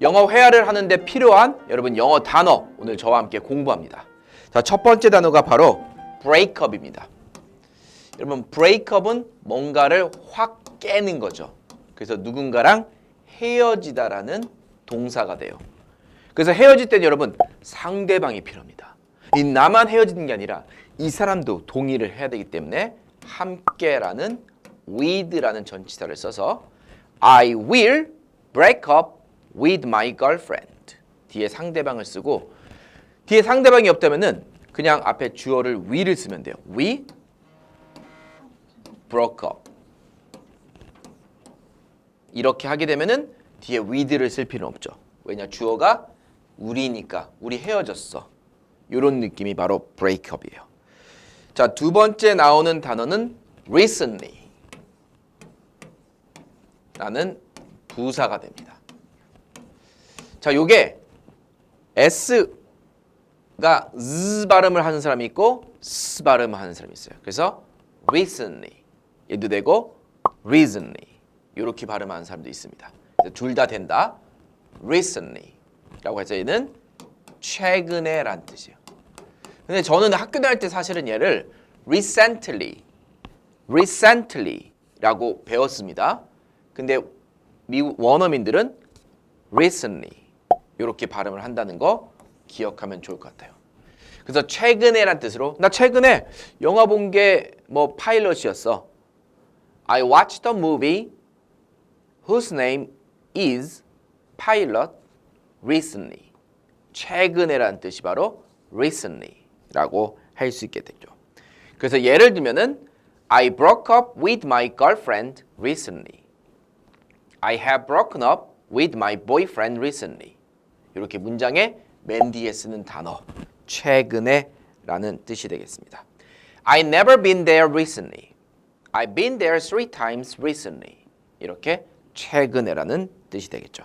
영어 회화를 하는데 필요한 여러분 영어 단어 오늘 저와 함께 공부합니다. 자, 첫 번째 단어가 바로 breakup입니다. 여러분 breakup은 뭔가를 확 깨는 거죠. 그래서 누군가랑 헤어지다라는 동사가 돼요. 그래서 헤어질 때는 여러분 상대방이 필요합니다. 이 나만 헤어지는 게 아니라 이 사람도 동의를 해야 되기 때문에 함께라는 with라는 전치사를 써서 I will break up with my girlfriend 뒤에 상대방을 쓰고 뒤에 상대방이 없다면은 그냥 앞에 주어를 we를 쓰면 돼요. We broke up 이렇게 하게 되면은 뒤에 with를 쓸 필요는 없죠. 왜냐 주어가 우리니까 우리 헤어졌어. 이런 느낌이 바로 breakup이에요. 자, 두 번째 나오는 단어는 recently 라는 부사가 됩니다. 자, 요게 S가 Z 발음을 하는 사람이 있고 S 발음을 하는 사람이 있어요. 그래서 recently 얘도 되고 recently 이렇게 발음하는 사람도 있습니다. 둘 다 된다. recently 라고 해서 얘는 최근에 란 뜻이에요. 근데 저는 학교 다닐 때 사실은 얘를 recently, recently 라고 배웠습니다. 근데 미국 원어민들은 recently 이렇게 발음을 한다는 거 기억하면 좋을 것 같아요. 그래서 최근에란 뜻으로 나 최근에 영화 본 게 뭐 파일럿이었어. I watched a movie whose name is pilot recently. 최근에란 뜻이 바로 recently라고 할 수 있게 되죠. 그래서 예를 들면은 I broke up with my girlfriend recently. I have broken up with my boyfriend recently. 이렇게 문장에 맨 뒤에 쓰는 단어 최근에 라는 뜻이 되겠습니다. I never been there recently. I've been there three times recently. 이렇게 최근에라는 뜻이 되겠죠.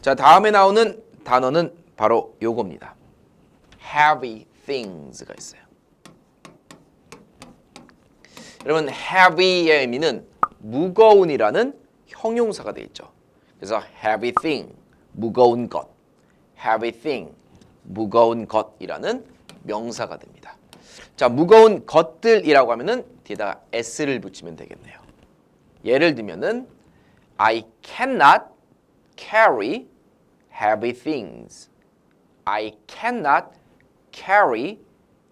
자, 다음에 나오는 단어는 바로 요겁니다. heavy things가 있어요. 여러분 heavy의 의미는 무거운이라는 형용사가 되어 있죠. 그래서 heavy thing 무거운 것, heavy thing 무거운 것이라는 명사가 됩니다. 자, 무거운 것들이라고 하면은 뒤에다가 s를 붙이면 되겠네요. 예를 들면은 I cannot carry heavy things. I cannot carry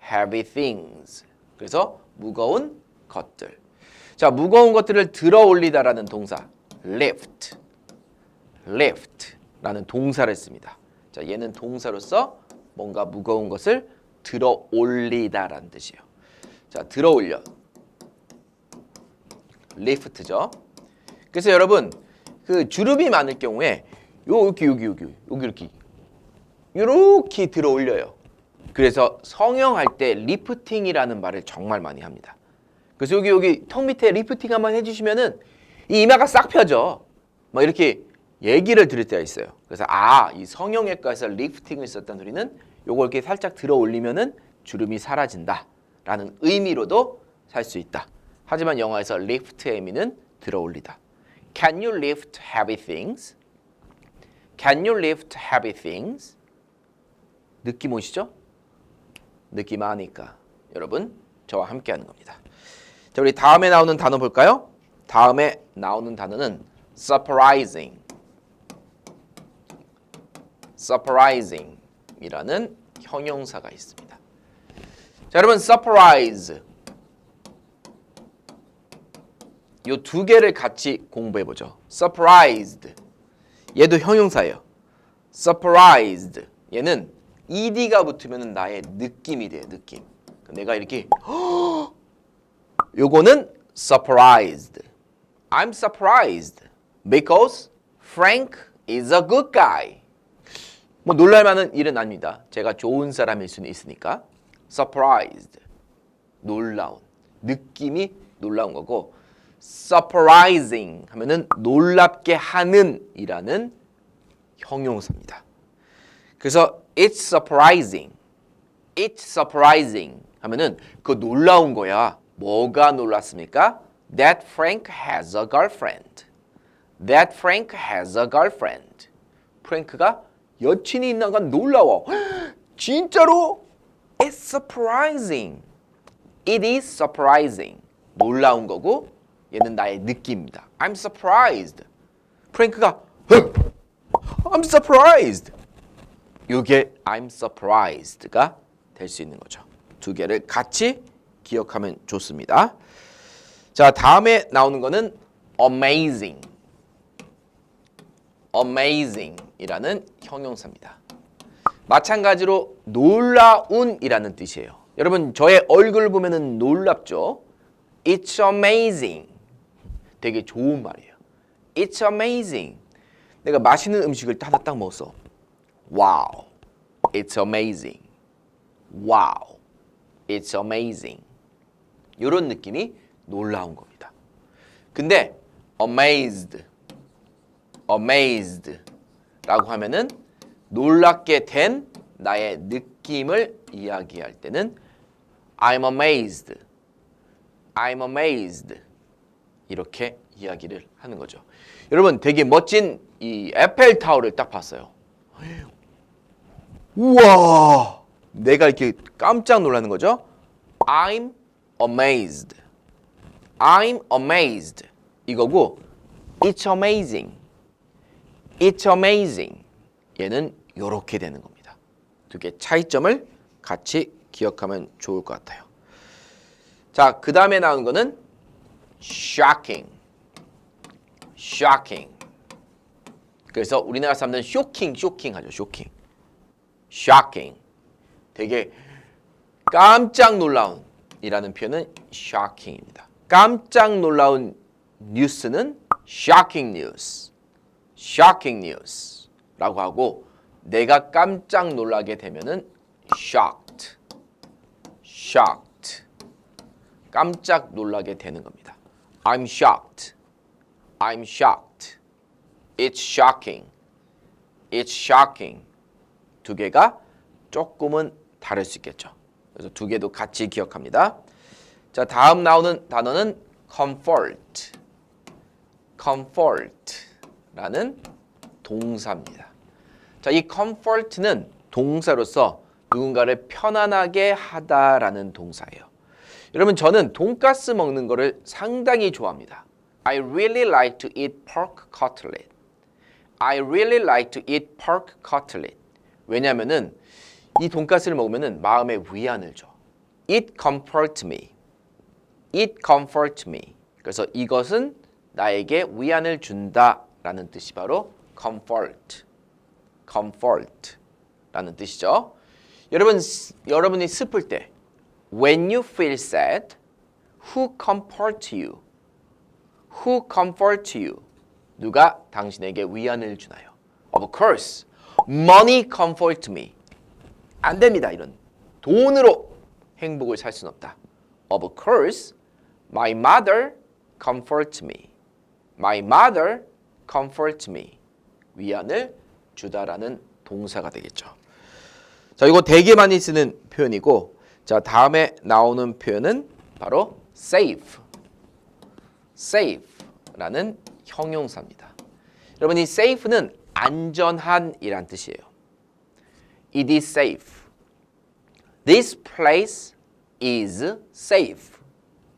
heavy things. 그래서 무거운 것들. 자, 무거운 것들을 들어 올리다라는 동사 lift. lift라는 동사를 씁니다. 자, 얘는 동사로서 뭔가 무거운 것을 들어 올리다라는 뜻이에요. 자, 들어 올려. lift죠. 그래서 여러분 그 주름이 많을 경우에 요 여기 여기 여기 여기 이렇게 이렇게 들어 올려요. 그래서 성형할 때 리프팅이라는 말을 정말 많이 합니다. 그래서 여기 여기 턱 밑에 리프팅 한번 해주시면은 이 이마가 싹 펴져. 막 이렇게 얘기를 들을 때가 있어요. 그래서 아 이 성형외과에서 리프팅을 썼다는 소리는 요걸 이렇게 살짝 들어 올리면은 주름이 사라진다 라는 의미로도 살 수 있다. 하지만 영어에서 lift의 의미는 들어 올리다. Can you lift heavy things? Can you lift heavy things? 느낌 오시죠? 느낌 아니까 여러분 저와 함께 하는 겁니다. 자, 우리 다음에 나오는 단어 볼까요? 다음에 나오는 단어는 surprising. Surprising이라는 형용사가 있습니다. 자, 여러분 surprise 요두 개를 같이 공부해 보죠. surprised. 얘도 형용사예요. surprised. 얘는 ed가 붙으면 나의 느낌이 돼요. 느낌. 내가 이렇게 요거는 surprised. I'm surprised because Frank is a good guy. 뭐 놀랄 만한 일은 아닙니다. 제가 좋은 사람일 수는 있으니까. surprised. 놀라운. 느낌이 놀라운 거고 surprising 하면은 놀랍게 하는 이라는 형용사입니다. 그래서 it's surprising. it's surprising 하면은 그 놀라운 거야. 뭐가 놀랐습니까? That Frank has a girlfriend. That Frank has a girlfriend. 프랭크가 여친이 있는 건 놀라워. 진짜로? It's surprising. It is surprising. 놀라운 거고 얘는 나의 느낌입니다. I'm surprised. 프랭크가 "헉! I'm surprised. 이게 I'm surprised가 될 수 있는 거죠. 두 개를 같이 기억하면 좋습니다. 자, 다음에 나오는 거는 amazing. Amazing이라는 형용사입니다. 마찬가지로 놀라운이라는 뜻이에요. 여러분 저의 얼굴 보면은 놀랍죠? It's amazing. 되게 좋은 말이에요. It's amazing. 내가 맛있는 음식을 하나 딱 먹었어. Wow. It's amazing. Wow. It's amazing. 이런 느낌이 놀라운 겁니다. 근데 amazed, amazed라고 하면은 놀랍게 된 나의 느낌을 이야기할 때는 I'm amazed, I'm amazed 이렇게 이야기를 하는 거죠. 여러분 되게 멋진 이 에펠 타워를 딱 봤어요. 우와, 내가 이렇게 깜짝 놀라는 거죠. I'm amazed. I'm amazed. 이거고 It's amazing. It's amazing. 얘는 이렇게 되는 겁니다. 두 개 차이점을 같이 기억하면 좋을 것 같아요. 자, 그 다음에 나온 거는 shocking. shocking. 그래서 우리나라 사람들은 쇼킹, 쇼킹 하죠. 쇼킹. shocking. 되게 깜짝 놀라운 이라는 표현은 shocking입니다. 깜짝 놀라운 뉴스는 shocking news. Shocking news라고 하고 내가 깜짝 놀라게 되면은 shocked. shocked. 깜짝 놀라게 되는 겁니다. I'm shocked. I'm shocked. It's shocking. It's shocking. 두 개가 조금은 다를 수 있겠죠. 그래서 두 개도 같이 기억합니다. 자, 다음 나오는 단어는 comfort. comfort 라는 동사입니다. 자, 이 comfort는 동사로서 누군가를 편안하게 하다라는 동사예요. 여러분 저는 돈가스 먹는 거를 상당히 좋아합니다. I really like to eat pork cutlet. I really like to eat pork cutlet. 왜냐면은 이 돈가스를 먹으면은 마음에 위안을 줘. It comforts me. It comforts me. 그래서 이것은 나에게 위안을 준다 라는 뜻이 바로 comfort. comfort라는 뜻이죠. 여러분 여러분이 슬플 때 when you feel sad, who comforts you? Who comforts you? 누가 당신에게 위안을 주나요? Of course, money comforts me. 안 됩니다. 이런 돈으로 행복을 살 수는 없다. Of course, my mother comforts me. My mother comforts me. 위안을 주다라는 동사가 되겠죠. 자, 이거 되게 많이 쓰는 표현이고, 자 다음에 나오는 표현은 바로 safe. safe라는 형용사입니다. 여러분 이 safe는 안전한이란 뜻이에요. It is safe. This place is safe.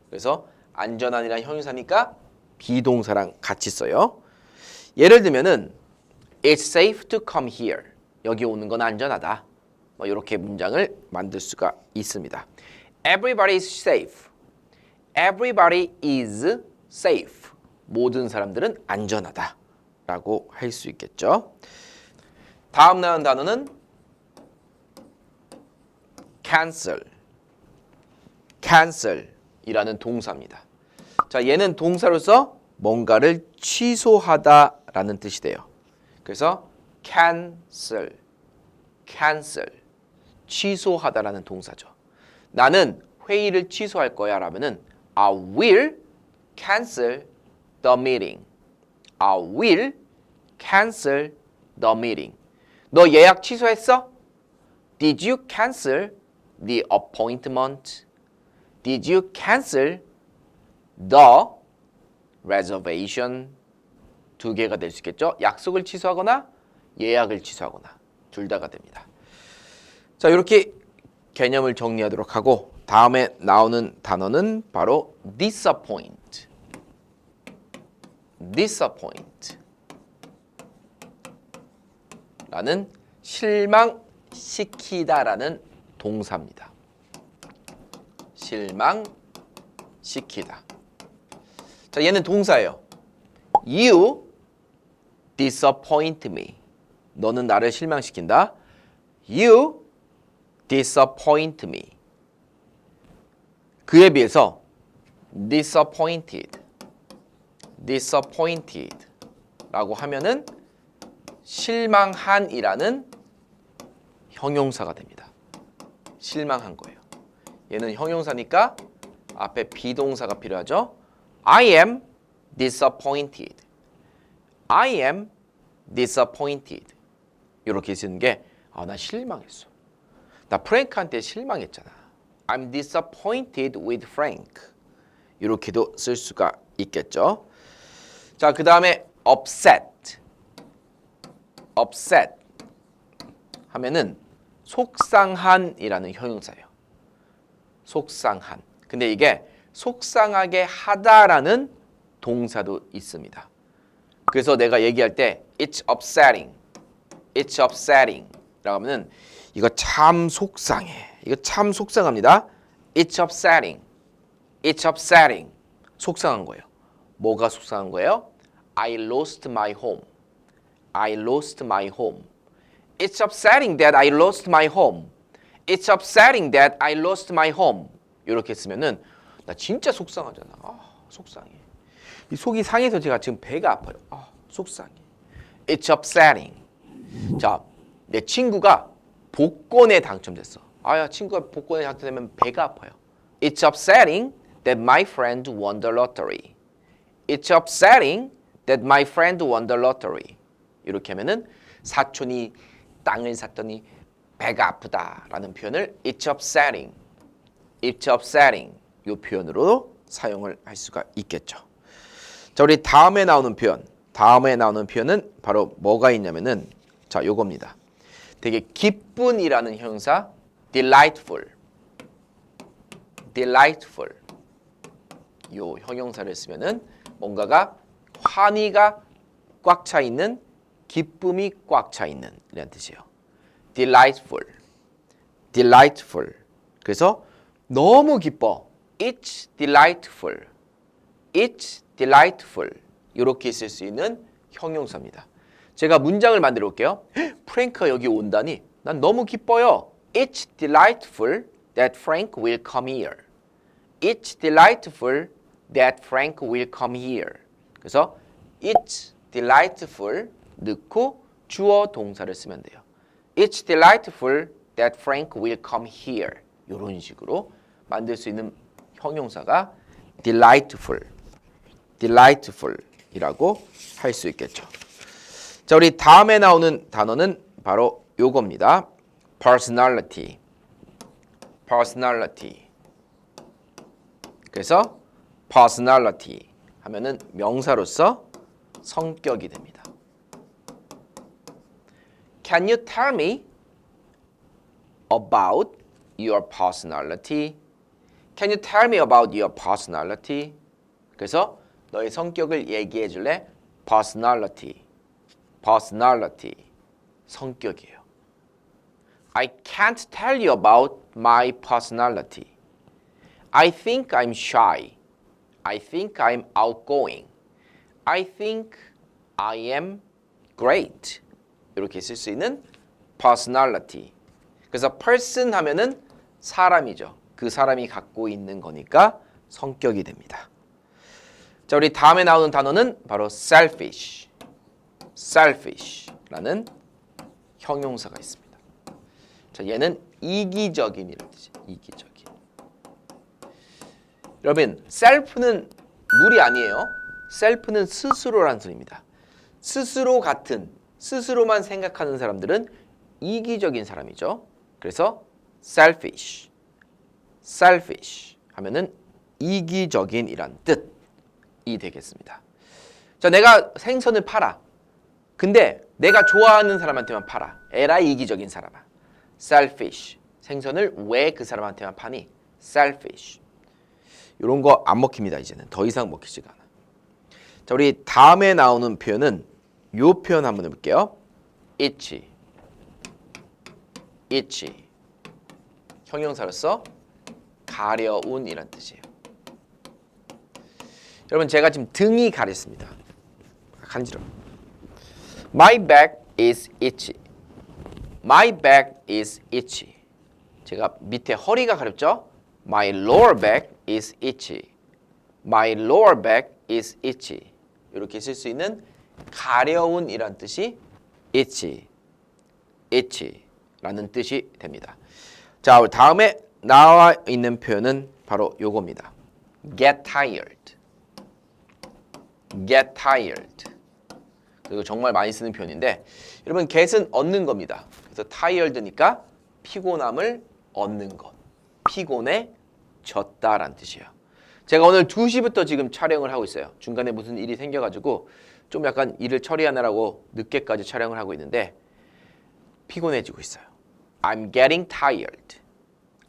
그래서 안전한이란 형용사니까 비동사랑 같이 써요. 예를 들면은 It's safe to come here. 여기 오는 건 안전하다. 뭐 이렇게 문장을 만들 수가 있습니다. Everybody is safe. Everybody is safe. 모든 사람들은 안전하다 라고 할 수 있겠죠. 다음 나온 단어는 cancel. cancel이라는 동사입니다. 자, 얘는 동사로서 뭔가를 취소하다 라는 뜻이 돼요. 그래서 cancel, cancel, 취소하다라는 동사죠. 나는 회의를 취소할 거야 라면은 I will cancel the meeting. I will cancel the meeting. 너 예약 취소했어? Did you cancel the appointment? Did you cancel the reservation? 두 개가 될 수 있겠죠. 약속을 취소하거나 예약을 취소하거나 둘 다가 됩니다. 자, 이렇게 개념을 정리하도록 하고 다음에 나오는 단어는 바로 disappoint. disappoint. 라는 실망시키다라는 동사입니다. 실망시키다. 자, 얘는 동사예요. You disappoint me. 너는 나를 실망시킨다. You disappoint me. 그에 비해서 disappointed, disappointed 라고 하면은 실망한이라는 형용사가 됩니다. 실망한 거예요. 얘는 형용사니까 앞에 비동사가 필요하죠. I am disappointed. I am disappointed. 이렇게 쓰는 게 아, 나 실망했어. 나 프랭크한테 실망했잖아. I'm disappointed with Frank. 이렇게도 쓸 수가 있겠죠. 자, 그 다음에 upset. upset 하면은 속상한이라는 형용사예요. 속상한. 근데 이게 속상하게 하다라는 동사도 있습니다. 그래서 내가 얘기할 때 it's upsetting, it's upsetting 라고 하면은 이거 참 속상해. 이거 참 속상합니다. It's upsetting, it's upsetting 속상한 거예요. 뭐가 속상한 거예요? I lost my home. I lost my home. It's upsetting that I lost my home. It's upsetting that I lost my home. 이렇게 쓰면은 나 진짜 속상하잖아. 아, 속상해. 이 속이 상해서 제가 지금 배가 아파요. 아, 속상해. It's upsetting. 자, 내 친구가 복권에 당첨됐어. 아야, 친구가 복권에 당첨되면 배가 아파요. It's upsetting that my friend won the lottery. It's upsetting that my friend won the lottery. 이렇게 하면은 사촌이 땅을 샀더니 배가 아프다라는 표현을 It's upsetting. It's upsetting. 이 표현으로 사용을 할 수가 있겠죠. 자, 우리 다음에 나오는 표현. 다음에 나오는 표현은 바로 뭐가 있냐면은 자, 요겁니다. 되게 기쁜이라는 형사 delightful. delightful. 요 형용사를 쓰면은 뭔가가 환희가 꽉 차 있는 기쁨이 꽉 차 있는 이라는 뜻이에요. delightful. delightful. 그래서 너무 기뻐. It's delightful. It's delightful. 이렇게 쓸 수 있는 형용사입니다. 제가 문장을 만들어 볼게요. 프랭크가 여기 온다니 난 너무 기뻐요. It's delightful that Frank will come here. It's delightful that Frank will come here. 그래서 it's delightful 넣고 주어 동사를 쓰면 돼요. It's delightful that Frank will come here. 이런 식으로 만들 수 있는 형용사가 delightful, delightful이라고 할 수 있겠죠. 자, 우리 다음에 나오는 단어는 바로 요겁니다. personality, personality. 그래서 personality 하면은 명사로서 성격이 됩니다. Can you tell me about your personality? Can you tell me about your personality? 그래서 너의 성격을 얘기해 줄래? personality. personality. 성격이에요. I can't tell you about my personality. I think I'm shy. I think I'm outgoing. I think I am great. 이렇게 쓸 수 있는 personality. 그래서 person 하면은 사람이죠. 그 사람이 갖고 있는 거니까 성격이 됩니다. 자, 우리 다음에 나오는 단어는 바로 selfish. selfish라는 형용사가 있습니다. 자, 얘는 이기적인이라는 뜻이에요. 이기적인. 여러분, self는 물이 아니에요. self는 스스로라는 소리입니다. 스스로 같은, 스스로만 생각하는 사람들은 이기적인 사람이죠. 그래서 selfish, selfish 하면은 이기적인이란 뜻 이 되겠습니다. 자, 내가 생선을 팔아. 근데 내가 좋아하는 사람한테만 팔아. 에라 이기적인 사람아. selfish. 생선을 왜 그 사람한테만 파니? selfish. 이런 거 안 먹힙니다. 이제는 더 이상 먹히지가 않아. 자, 우리 다음에 나오는 표현은 요 표현 한번 해볼게요. itchy, itchy. 형용사로서 가려운이란 뜻이에요. 여러분 제가 지금 등이 가렸습니다. 간지러. My back is itchy. My back is itchy. 제가 밑에 허리가 가렵죠? My lower back is itchy. My lower back is itchy. 이렇게 쓸 수 있는 가려운 이란 뜻이 itchy, itchy라는 뜻이 됩니다. 자, 다음에 나와 있는 표현은 바로 요겁니다. get tired. Get tired. 그리고 정말 많이 쓰는 표현인데 여러분 get은 얻는 겁니다. 그래서 tired니까 피곤함을 얻는 것. 피곤해졌다라는 뜻이에요. 제가 오늘 2시부터 지금 촬영을 하고 있어요. 중간에 무슨 일이 생겨가지고 좀 약간 일을 처리하느라고 늦게까지 촬영을 하고 있는데 피곤해지고 있어요. I'm getting tired.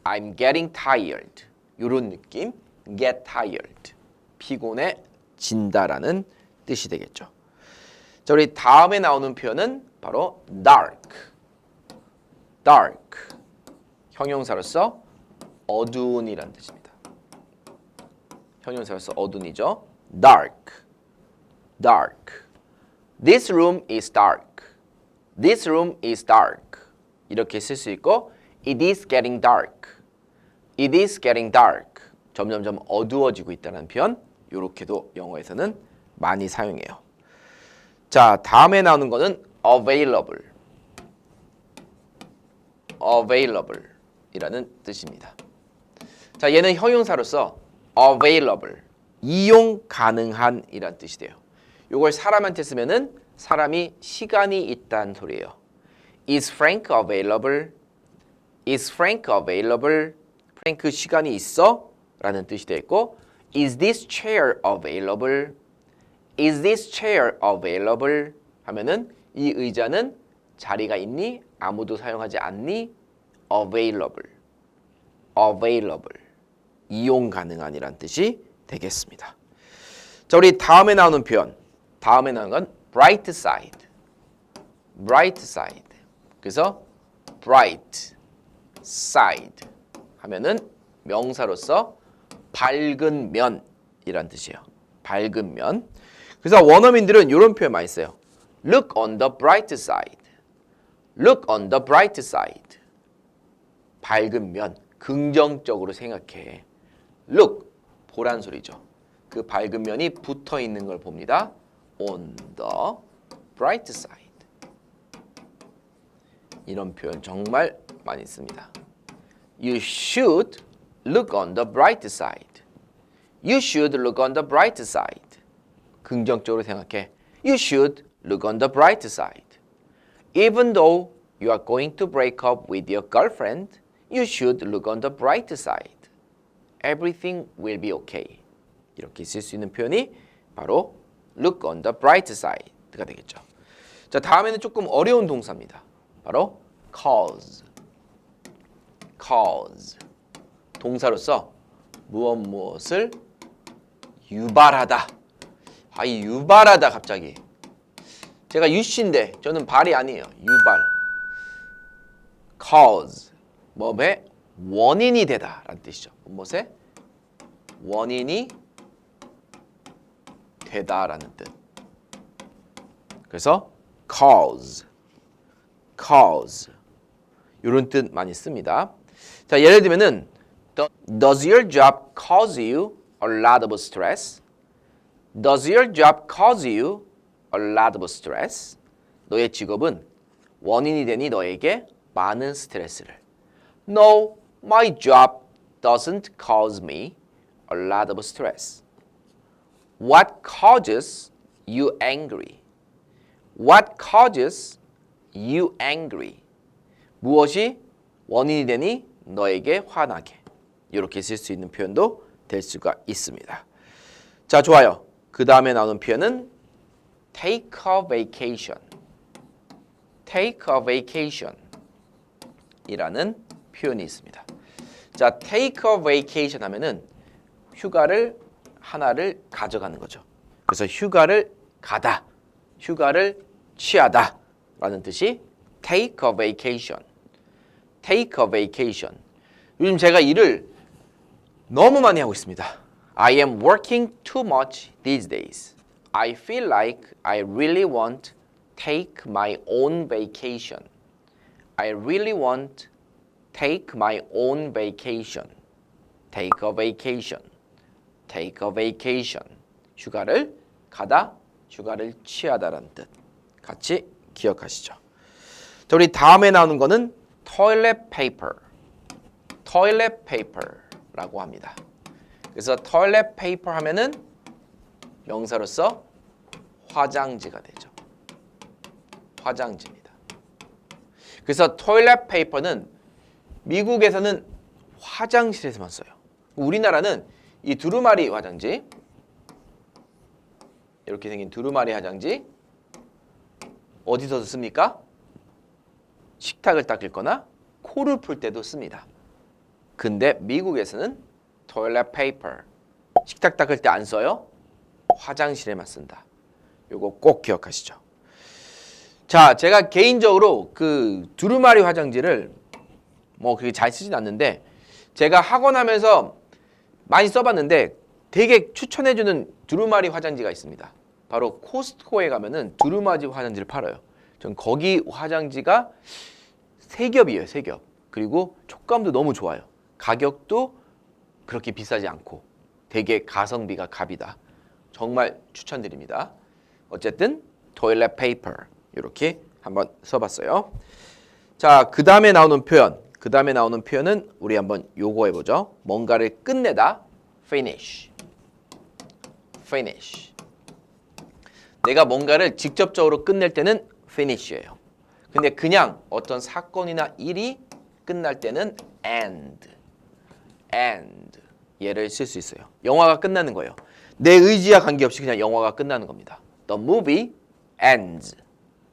I'm getting tired. 이런 느낌. get tired. 피곤해 진다라는 뜻이 되겠죠. 자, 우리 다음에 나오는 표현은 바로 dark. dark. 형용사로서 어두운이란 뜻입니다. 형용사로서 어두운이죠. dark. dark. This room is dark. This room is dark. 이렇게 쓸 수 있고 It is getting dark. It is getting dark. 점점점 어두워지고 있다는 표현 이렇게도 영어에서는 많이 사용해요. 자, 다음에 나오는 거는 available. available 이라는 뜻입니다. 자, 얘는 형용사로서 available 이용 가능한 이란 뜻이 돼요. 요걸 사람한테 쓰면은 사람이 시간이 있다는 소리예요. Is Frank available? Is Frank available? 프랭크 시간이 있어? 라는 뜻이 되어 있고 Is this chair available? Is this chair available? 하면은 이 의자는 자리가 있니? 아무도 사용하지 않니? available. available. 이용 가능한이란 뜻이 되겠습니다. 자, 우리 다음에 나오는 표현. 다음에 나오는 건 bright side. bright side. 그래서 bright side 하면은 명사로서 밝은 면이란 뜻이에요. 밝은 면. 그래서 원어민들은 이런 표현 많이 써요. Look on the bright side. Look on the bright side. 밝은 면, 긍정적으로 생각해. Look, 보란 소리죠. 그 밝은 면이 붙어 있는 걸 봅니다. On the bright side. 이런 표현 정말 많이 씁니다. You should look on the bright side. You should look on the bright side. 긍정적으로 생각해. You should look on the bright side. Even though you are going to break up with your girlfriend, you should look on the bright side. Everything will be okay. 이렇게 쓸 수 있는 표현이 바로 look on the bright side가 되겠죠. 자, 다음에는 조금 어려운 동사입니다. 바로 cause. cause. 동사로서 무엇 무엇을 유발하다. 아, 이 유발하다 갑자기. 제가 유씨인데 저는 발이 아니에요. 유발. cause. 뭐의 원인이 되다 라는 뜻이죠. 무엇의 원인이 되다라는 뜻. 그래서 cause, cause 이런 뜻 많이 씁니다. 자 예를 들면은 Does your job cause you a lot of stress? Does your job cause you a lot of stress? 너의 직업은 원인이 되니 너에게 많은 스트레스를. No, my job doesn't cause me a lot of stress. What causes you angry? What causes you angry? 무엇이 원인이 되니 너에게 화나게? 이렇게 쓸 수 있는 표현도 될 수가 있습니다. 자, 좋아요. 그 다음에 나오는 표현은 take a vacation. take a vacation 이라는 표현이 있습니다. 자, take a vacation 하면은 휴가를 하나를 가져가는 거죠. 그래서 휴가를 가다, 휴가를 취하다 라는 뜻이 take a vacation. take a vacation. 요즘 제가 일을 너무 많이 하고 있습니다. I am working too much these days. I feel like I really want take my own vacation. I really want take my own vacation. take a vacation. take a vacation. 휴가를 가다, 휴가를 취하다라는 뜻. 같이 기억하시죠. 자, 우리 다음에 나오는 거는 toilet paper. toilet paper 라고 합니다. 그래서 toilet paper 하면은 명사로서 화장지가 되죠. 화장지입니다. 그래서 toilet paper는 미국에서는 화장실에서만 써요. 우리나라는 이 두루마리 화장지 이렇게 생긴 두루마리 화장지 어디서 씁니까? 식탁을 닦을 거나 코를 풀 때도 씁니다. 근데 미국에서는 toilet paper 식탁 닦을 때 안 써요. 화장실에만 쓴다. 요거 꼭 기억하시죠. 자, 제가 개인적으로 그 두루마리 화장지를 뭐 그렇게 잘 쓰진 않는데 제가 학원 하면서 많이 써봤는데 되게 추천해주는 두루마리 화장지가 있습니다. 바로 코스트코에 가면은 두루마리 화장지를 팔아요. 전 거기 화장지가 세 겹이에요, 세 겹. 그리고 촉감도 너무 좋아요. 가격도 그렇게 비싸지 않고 되게 가성비가 갑이다. 정말 추천드립니다. 어쨌든 toilet paper 이렇게 한번 써봤어요. 자, 그 다음에 나오는 표현. 그 다음에 나오는 표현은 우리 한번 요거 해보죠. 뭔가를 끝내다. finish. finish. 내가 뭔가를 직접적으로 끝낼 때는 finish예요. 근데 그냥 어떤 사건이나 일이 끝날 때는 end. End. 얘를 쓸 수 있어요. 영화가 끝나는 거예요. 내 의지와 관계없이 그냥 영화가 끝나는 겁니다. The movie ends.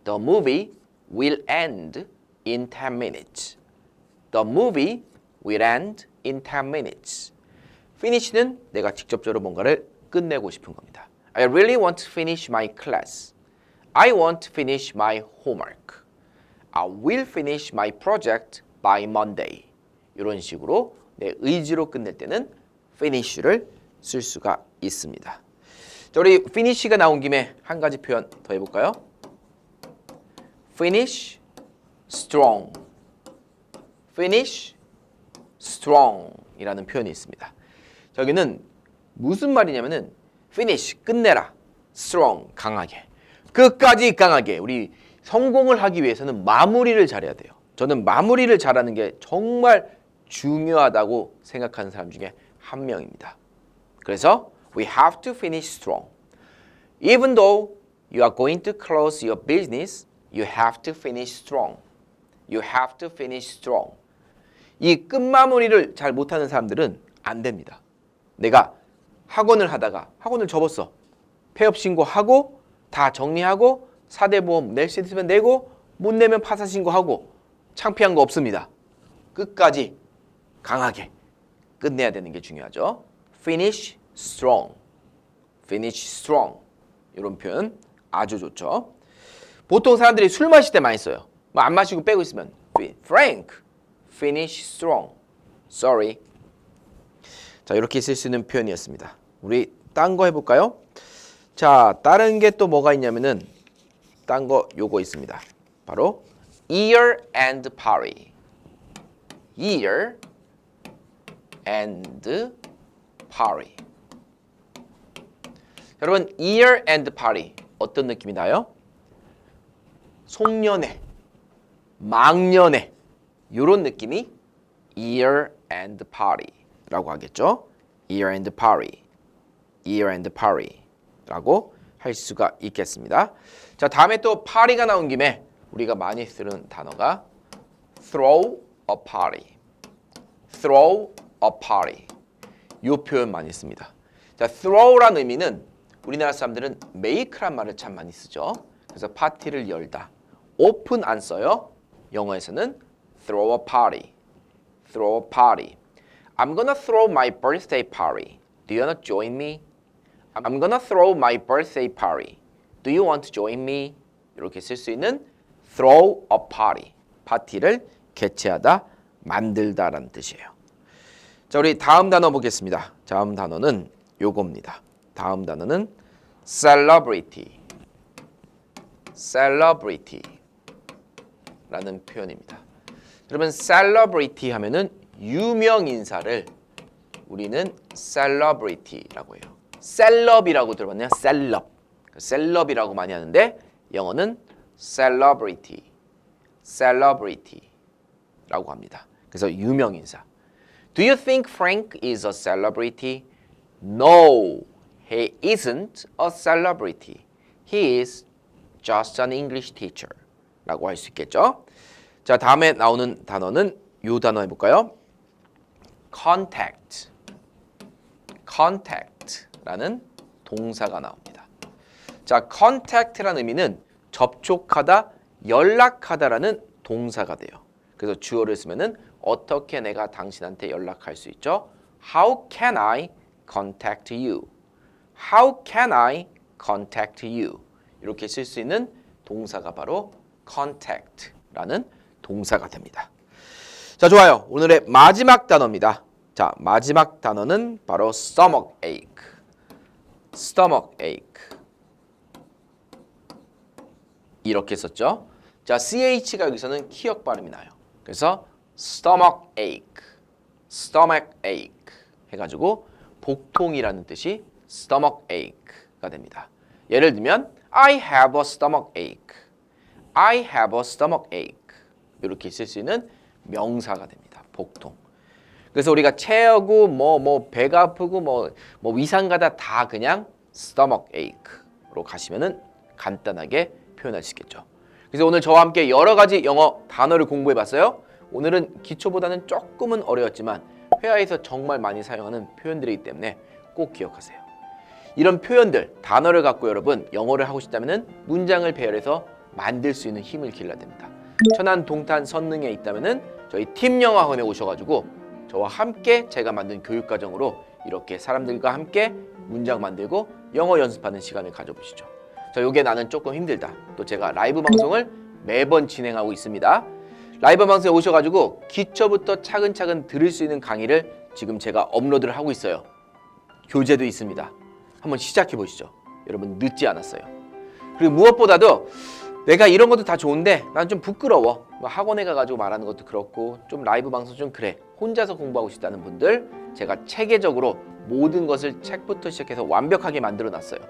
The movie will end in 10 minutes. The movie will end in 10 minutes. finish는 내가 직접적으로 뭔가를 끝내고 싶은 겁니다. I really want to finish my class. I want to finish my homework. I will finish my project by Monday. 이런 식으로 내 의지로 끝낼 때는 finish를 쓸 수가 있습니다. 자, 우리 finish가 나온 김에 한 가지 표현 더 해볼까요? finish strong. finish strong 이라는 표현이 있습니다. 저기는 무슨 말이냐면은 finish 끝내라. strong 강하게. 끝까지 강하게. 우리 성공을 하기 위해서는 마무리를 잘해야 돼요. 저는 마무리를 잘하는 게 정말 중요하다고 생각하는 사람 중에 한 명입니다. 그래서 we have to finish strong. Even though you are going to close your business, you have to finish strong. You have to finish strong. 이 끝마무리를 잘 못하는 사람들은 안 됩니다. 내가 학원을 하다가 학원을 접었어. 폐업 신고하고 다 정리하고 사대보험 낼 수 있으면 내고 못 내면 파산 신고하고 창피한 거 없습니다. 끝까지 강하게 끝내야 되는 게 중요하죠. Finish strong. Finish strong. 이런 표현 아주 좋죠. 보통 사람들이 술 마실 때 많이 써요. 뭐 안 마시고 빼고 있으면 Frank, finish strong. Sorry. 자 이렇게 쓸 수 있는 표현이었습니다. 우리 딴 거 해볼까요? 자 다른 게 또 뭐가 있냐면은 딴 거 요거 있습니다. 바로 year end party. year end party. 여러분 year end party 어떤 느낌이 나요? 송년회, 망년회 이런 느낌이 year end party라고 하겠죠. year end party, year end party라고 할 수가 있겠습니다. 자 다음에 또 party가 나온 김에 우리가 많이 쓰는 단어가 throw a party, throw a party 이 표현 많이 씁니다. 자 throw란 의미는 우리나라 사람들은 make란 말을 참 많이 쓰죠. 그래서 파티를 열다, open 안 써요. 영어에서는 throw a party. throw a party. I'm gonna throw my birthday party. Do you wanna join me? I'm gonna throw my birthday party. Do you want to join me? 이렇게 쓸 수 있는 throw a party. 파티를 개최하다, 만들다라는 뜻이에요. 자, 우리 다음 단어 보겠습니다. 다음 단어는 요겁니다. 다음 단어는 celebrity. celebrity 라는 표현입니다. 여러분 celebrity 하면은 유명 인사를 우리는 celebrity라고 해요. 셀럽이라고 들어봤나요? 셀럽. 셀럽이라고 많이 하는데 영어는 celebrity. celebrity라고 합니다. 그래서 유명 인사. Do you think Frank is a celebrity? No, he isn't a celebrity. He is just an English teacher. 라고 할 수 있겠죠? 자, 다음에 나오는 단어는 요 단어 해볼까요? contact. contact라는 동사가 나옵니다. 자, contact라는 의미는 접촉하다, 연락하다라는 동사가 돼요. 그래서 주어를 쓰면은 어떻게 내가 당신한테 연락할 수 있죠? How can I contact you? How can I contact you? 이렇게 쓸 수 있는 동사가 바로 contact라는 동사가 됩니다. 자, 좋아요. 오늘의 마지막 단어입니다. 자, 마지막 단어는 바로 stomach ache. stomach ache. 이렇게 썼죠. 자, ch가 여기서는 키역 발음이 나요. 그래서 stomach ache, stomach ache 해가지고 복통이라는 뜻이 stomach ache가 됩니다. 예를 들면 I have a stomach ache, I have a stomach ache 이렇게 쓸 수 있는 명사가 됩니다. 복통. 그래서 우리가 체하고 뭐 뭐 배가 아프고 뭐 뭐 위상가다 다 그냥 stomach ache로 가시면은 간단하게 표현할 수 있겠죠. 그래서 오늘 저와 함께 여러 가지 영어 단어를 공부해 봤어요. 오늘은 기초보다는 조금은 어려웠지만 회화에서 정말 많이 사용하는 표현들이기 때문에 꼭 기억하세요. 이런 표현들, 단어를 갖고 여러분 영어를 하고 싶다면 문장을 배열해서 만들 수 있는 힘을 길러야 됩니다. 천안 동탄 선능에 있다면은 저희 팀 영어학원에 오셔가지고 저와 함께 제가 만든 교육 과정으로 이렇게 사람들과 함께 문장 만들고 영어 연습하는 시간을 가져보시죠. 자, 요게 나는 조금 힘들다. 또 제가 라이브 방송을 매번 진행하고 있습니다. 라이브 방송에 오셔가지고 기초부터 차근차근 들을 수 있는 강의를 지금 제가 업로드를 하고 있어요. 교재도 있습니다. 한번 시작해 보시죠. 여러분 늦지 않았어요. 그리고 무엇보다도 내가 이런 것도 다 좋은데 난 좀 부끄러워. 뭐 학원에 가가지고 말하는 것도 그렇고 좀 라이브 방송 좀 그래. 혼자서 공부하고 싶다는 분들 제가 체계적으로 모든 것을 책부터 시작해서 완벽하게 만들어 놨어요.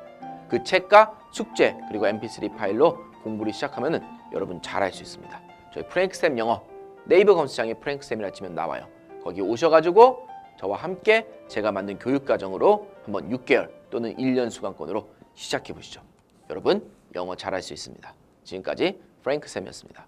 그 책과 숙제 그리고 mp3 파일로 공부를 시작하면은 여러분 잘할 수 있습니다. 저희 프랭크쌤 영어 네이버 검색창에 프랭크쌤이라 치면 나와요. 거기 오셔가지고 저와 함께 제가 만든 교육 과정으로 한번 6개월 또는 1년 수강권으로 시작해 보시죠. 여러분 영어 잘할 수 있습니다. 지금까지 프랭크쌤이었습니다.